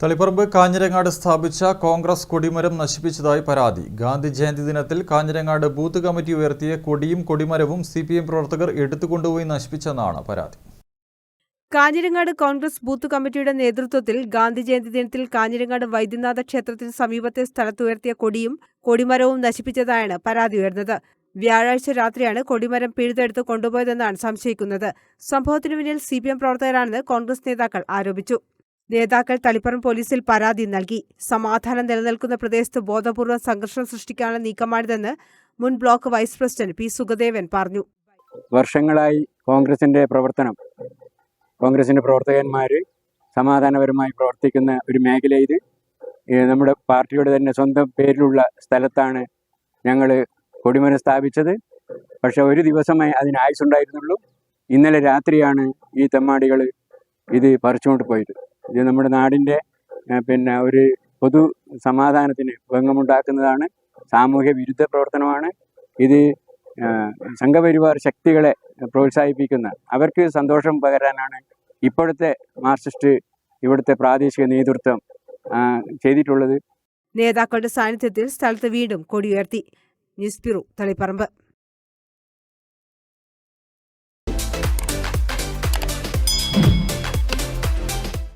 തളിപ്പറമ്പ് കാഞ്ഞിരങ്ങാട് സ്ഥാപിച്ച കോൺഗ്രസ് കൊടിമരം നശിപ്പിച്ചതായി പരാതി. ഗാന്ധി ജയന്തി ദിനത്തിൽ കാഞ്ഞിരങ്ങാട് ബൂത്ത് കമ്മിറ്റി ഉയർത്തിയ കൊടിയും കൊടിമരവും സി പി എം പ്രവർത്തകർ എടുത്തുകൊണ്ടുപോയി നശിപ്പിച്ചെന്നാണ് പരാതി. കാഞ്ഞിരങ്ങാട് കോൺഗ്രസ് ബൂത്ത് കമ്മിറ്റിയുടെ നേതൃത്വത്തിൽ ഗാന്ധി ജയന്തി ദിനത്തിൽ കാഞ്ഞിരങ്ങാട് വൈദ്യനാഥ ക്ഷേത്രത്തിന് സമീപത്തെ സ്ഥലത്ത് ഉയർത്തിയ കൊടിയും കൊടിമരവും നശിപ്പിച്ചതായാണ് പരാതി ഉയർന്നത്. വ്യാഴാഴ്ച രാത്രിയാണ് കൊടിമരം പിഴുതെടുത്ത് കൊണ്ടുപോയതെന്നാണ് സംശയിക്കുന്നത്. സംഭവത്തിനു പിന്നിൽ സി പി എം പ്രവർത്തകരാണെന്ന് കോൺഗ്രസ് നേതാക്കൾ ആരോപിച്ചു. നേതാക്കൾ തളിപ്പറം പോലീസിൽ പരാതി നൽകി. സമാധാനം നിലനിൽക്കുന്ന പ്രദേശത്ത് ബോധപൂർവം സംഘർഷം സൃഷ്ടിക്കാനുള്ള നീക്കമാണിതെന്ന് മുൻ block vice president P Sukhadevan പറഞ്ഞു. വർഷങ്ങളായി കോൺഗ്രസിന്റെ പ്രവർത്തനം കോൺഗ്രസിന്റെ പ്രവർത്തകന്മാർ സമാധാനപരമായി പ്രവർത്തിക്കുന്ന ഒരു മേഖല ഇത്. നമ്മുടെ പാർട്ടിയുടെ തന്നെ സ്വന്തം പേരിലുള്ള സ്ഥലത്താണ് ഞങ്ങൾ കൊടിമന സ്ഥാപിച്ചത്. പക്ഷെ ഒരു ദിവസമേ അതിന് ആയുസുണ്ടായിരുന്നുള്ളൂ. ഇന്നലെ രാത്രിയാണ് ഈ തെമ്മാടികൾ ഇത് പറിച്ചുകൊണ്ട് പോയത്. ഇത് നമ്മുടെ നാടിന്റെ പിന്നെ ഒരു പൊതു സമാധാനത്തിന് ഭംഗമുണ്ടാക്കുന്നതാണ്. സാമൂഹ്യ വിരുദ്ധ പ്രവർത്തനമാണ്. ഇത് സംഘപരിവാർ ശക്തികളെ പ്രോത്സാഹിപ്പിക്കുന്ന അവർക്ക് സന്തോഷം പകരാനാണ് ഇപ്പോഴത്തെ മാർക്സിസ്റ്റ് ഇവിടുത്തെ പ്രാദേശിക നേതൃത്വം ചെയ്തിട്ടുള്ളത്. നേതാക്കളുടെ സാന്നിധ്യത്തിൽ സ്ഥലത്ത് വീണ്ടും കൊടിയുയർത്തി. News bureau Taliparamba.